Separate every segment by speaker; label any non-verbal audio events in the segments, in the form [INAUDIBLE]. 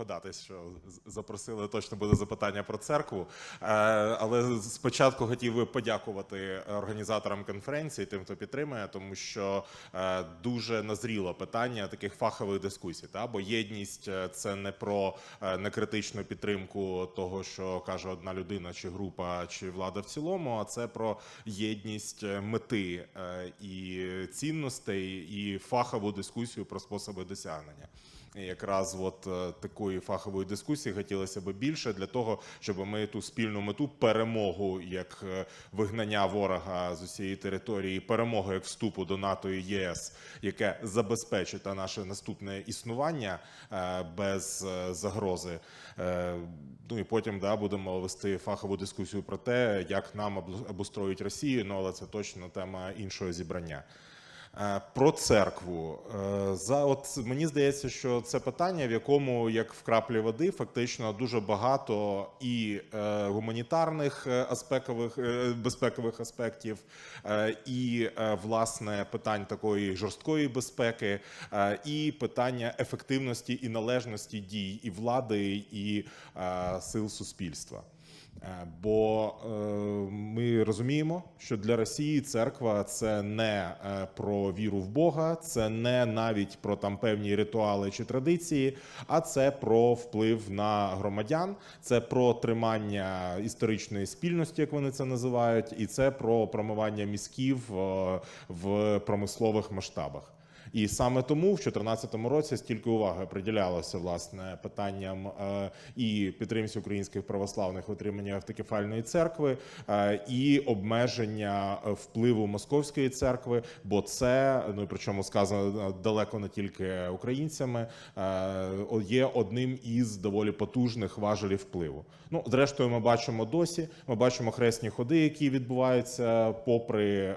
Speaker 1: здогадатись, що запросили точно буде запитання про церкву. Е, Але спочатку хотів би подякувати організаторам конференції, тим, хто підтримує, тому що е, дуже назріло питання таких фахових дискусій. Та бо єдність е, це не про некритичну підтримку того, що каже одна людина, чи група, чи влада в цілому, а це про єдність мети і цінностей, і фахову дискусію про способи досягнення. Якраз от е, такої фахової дискусії хотілося б більше для того, щоб ми ту спільну мету перемогу як е, вигнання ворога з усієї території, перемогу як вступу до НАТО і ЄС, яке забезпечить наше наступне існування е, без загрози. Ну і потім да, будемо вести фахову дискусію про те, як нам обустроїть Росію. Ну але це точно тема іншого зібрання. Е, Про церкву Е, за от мені здається, що це питання, в якому як в краплі води, фактично дуже багато і е, гуманітарних аспекових е, безпекових аспектів, і власне питань такої жорсткої безпеки, і питання ефективності і належності дій і влади, і сил суспільства. Е, Бо е, ми розуміємо, що для Росії церква це не е, про віру в Бога, це не навіть про там певні ритуали чи традиції, а це про вплив на громадян, це про тримання історичної спільності, як вони це називають, і це про промивання мізків в промислових масштабах. І саме тому в 2014 році стільки уваги приділялося власне питанням е, і підтримці українських православних отримання автокефальної церкви, е, і обмеження е, впливу московської церкви, бо це ну причому сказано далеко не тільки українцями, є одним із доволі потужних важелів впливу. Ну, зрештою, ми бачимо досі. Ми бачимо хресні ходи, які відбуваються попри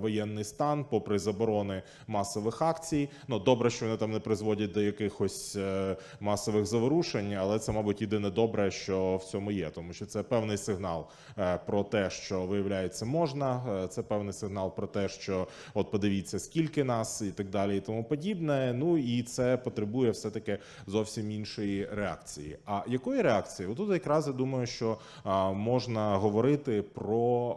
Speaker 1: воєнний стан, попри заборони масових акцій. Ну добре, що вони там не призводять до якихось е, масових заворушень, але це, мабуть, єдине добре, що в цьому є, тому що це певний сигнал е, про те, що виявляється можна. е, Це певний сигнал про те, що от подивіться, скільки нас і так далі, і тому подібне. Ну і це потребує все таки зовсім іншої реакції. А якої реакції? Отут якраз я думаю, що можна говорити про.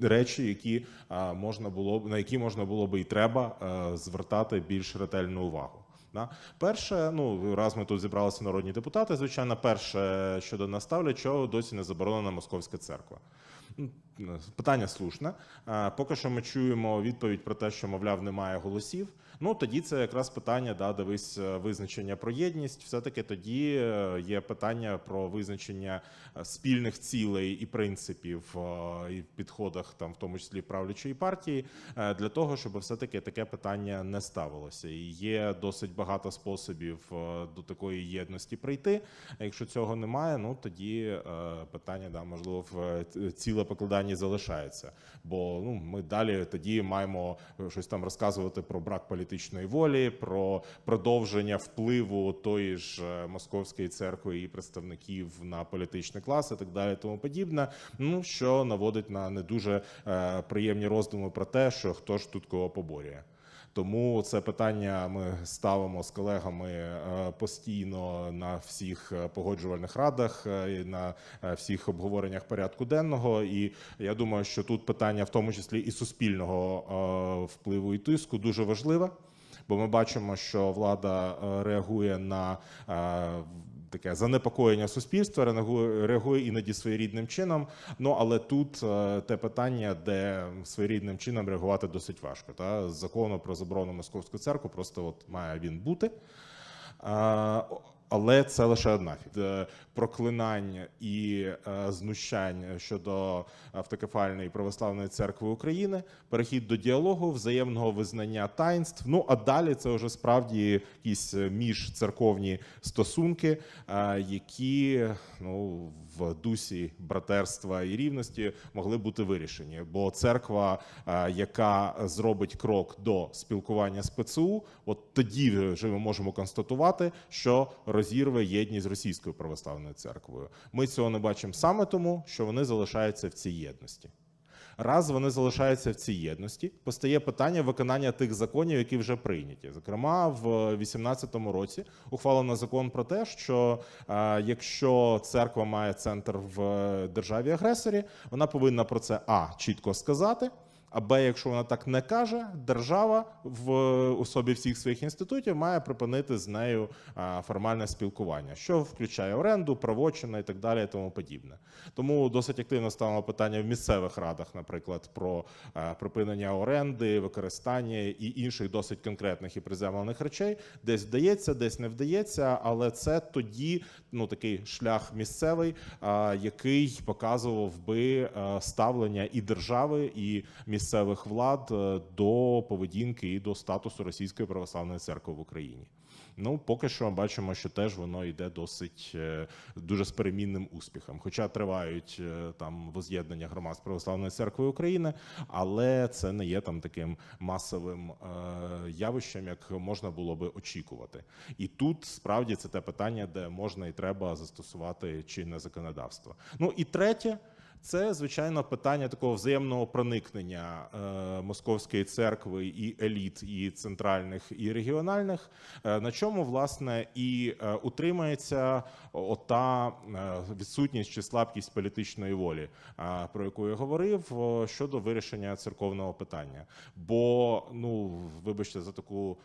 Speaker 1: Речі, які можна було на які можна було би і треба е, звертати більш ретельну увагу. Да? Перше, ну раз ми тут зібралися народні депутати, звичайно, перше, щодо нас ставлять, чого досі не заборонена московська церква. Ну, Питання слушне. Е, Поки що ми чуємо відповідь про те, що мовляв немає голосів. Ну тоді це якраз питання, да, дивись е, визначення про єдність. Все таки тоді е, є питання про визначення е, спільних цілей і принципів е, і в підходах, там в тому числі правлячої партії, е, для того, щоб все таки таке питання не ставилося. І є досить багато способів е, до такої єдності прийти. Якщо цього немає, ну тоді е, питання да можливо в е, ціле покладанні залишається. Бо ну ми далі тоді маємо е, щось там розказувати про брак політичної волі, про продовження впливу тої ж е, московської церкви і представників на політичний клас і так далі, тому подібне. Ну що наводить на не дуже е, приємні роздуми про те, що хто ж тут кого поборює. Тому це питання ми ставимо з колегами е, постійно на всіх е, погоджувальних радах, е, на всіх обговореннях порядку денного. І я думаю, що тут питання, в тому числі і суспільного впливу і тиску, дуже важливе. Бо ми бачимо, що влада реагує на таке занепокоєння суспільства, реагує, іноді своєрідним чином. Ну але тут е, те питання, де своєрідним чином реагувати досить важко. Та закону про заборону московську церкву просто от має він бути. Але це лише одна фі- Е, проклинань і е, знущань щодо автокефальної православної церкви України, перехід до діалогу, взаємного визнання таїнств. Ну а далі це вже справді якісь міжцерковні стосунки, е, які ну в дусі братерства і рівності могли бути вирішені. Бо церква, е, яка зробить крок до спілкування з ПЦУ, от тоді вже ми можемо констатувати, що розірве єдність російською православною церквою. Ми цього не бачимо саме тому, що вони залишаються в цій єдності. Раз вони залишаються в цій єдності, постає питання виконання тих законів, які вже прийняті. Зокрема, в 2018 році ухвалено закон про те, що е, якщо церква має центр в е, державі агресорі, вона повинна про це а чітко сказати. А Б, якщо вона так не каже, держава в особі всіх своїх інститутів має припинити з нею формальне спілкування, що включає оренду, правочини і так далі, і тому подібне. Тому досить активно ставимо питання в місцевих радах, наприклад, про припинення оренди, використання і інших досить конкретних і приземлених речей. Десь вдається, десь не вдається, але це тоді ну такий шлях місцевий, який показував би ставлення і держави, і місцевих влад е, до поведінки і до статусу Російської православної церкви в Україні. Ну, поки що бачимо, що теж воно йде досить е, дуже з перемінним успіхом. Хоча тривають е, там воз'єднання громад з православної церкви України, але це не є там таким масовим явищем, як можна було би очікувати. І тут справді це те питання, де можна і треба застосувати чинне законодавство. Ну і третє. Це звичайно питання такого взаємного проникнення е, московської церкви і еліт, і центральних, і регіональних, е, на чому власне і е, утримається ота відсутність чи слабкість політичної волі, про яку я говорив щодо вирішення церковного питання. Бо ну вибачте за таку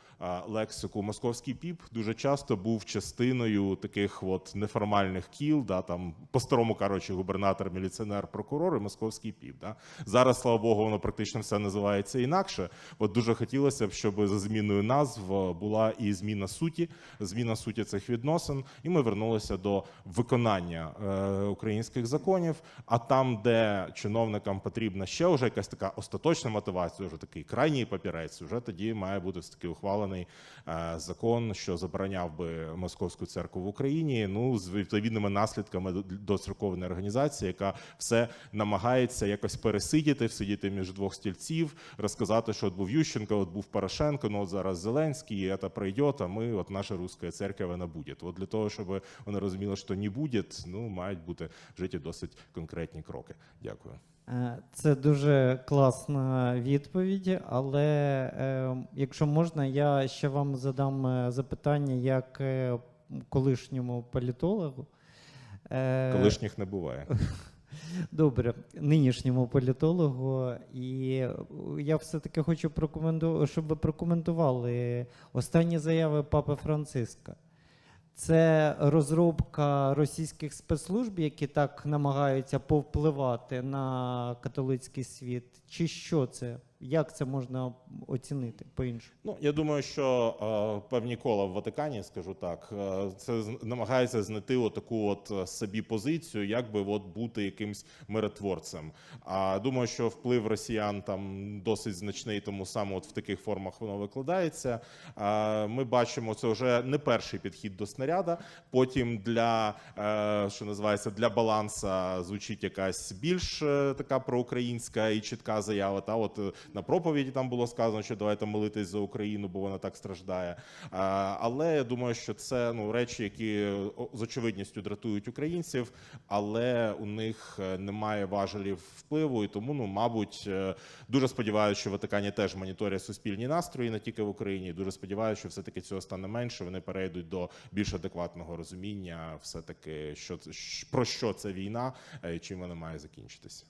Speaker 1: лексику, московський піп дуже часто був частиною таких от неформальних кіл, да там по старому кажучи, губернатор, міліціонер, прокурор і московський піп. Да? Зараз, слава Богу, воно практично все називається інакше. От дуже хотілося б, щоб за зміною назв була і зміна суті, зміна суті цих відносин, і ми вернулися до виконання е, українських законів. А там, де чиновникам потрібна ще вже якась така остаточна мотивація, вже такий крайній папірець, вже тоді має бути таки ухвалений е, закон, що забороняв би московську церкву в Україні. Ну з відповідними наслідками до церковної організації, яка все намагається якось пересидіти, всидіти між двох стільців, розказати, що от був Ющенко, от був Порошенко, ну от зараз Зеленський, і це пройде, а ми, от наша русська церква, вона буде. От для того, щоб вони розуміли, що не буде, ну мають бути вжиті досить конкретні кроки. Дякую.
Speaker 2: Е, Це дуже класна відповідь, але е, якщо можна, я ще вам задам е, запитання як е, колишньому політологу. Е,
Speaker 1: Колишніх не буває. [LAUGHS]
Speaker 2: Добре, нинішньому політологу, і е, я все-таки хочу прокоментувати, щоб ви прокоментували останні заяви Папи Франциска. Це розробка російських спецслужб, які так намагаються повпливати на католицький світ, чи що це? Як це можна оцінити по-іншому?
Speaker 1: Ну, я думаю, що е, певні кола в Ватикані, скажу так, е, це намагається знайти отаку от е, собі позицію, як би от бути якимсь миротворцем. А думаю, що вплив росіян там досить значний, тому саме от в таких формах воно викладається. Ми бачимо, це вже не перший підхід до снаряда. Потім для що називається для баланса звучить якась більш така проукраїнська і чітка заява. Та от на проповіді там було сказано, що давайте молитись за Україну, бо вона так страждає. Але я думаю, що це ну речі, які з очевидністю дратують українців, але у них е, немає важелів впливу, і тому, ну мабуть, е, дуже сподіваюся, що Ватикані теж моніторять суспільні настрої не тільки в Україні. Дуже сподіваюся, що все таки цього стане менше. Вони перейдуть до більш адекватного розуміння, все таки, що про що це війна е, і чим вона має закінчитися.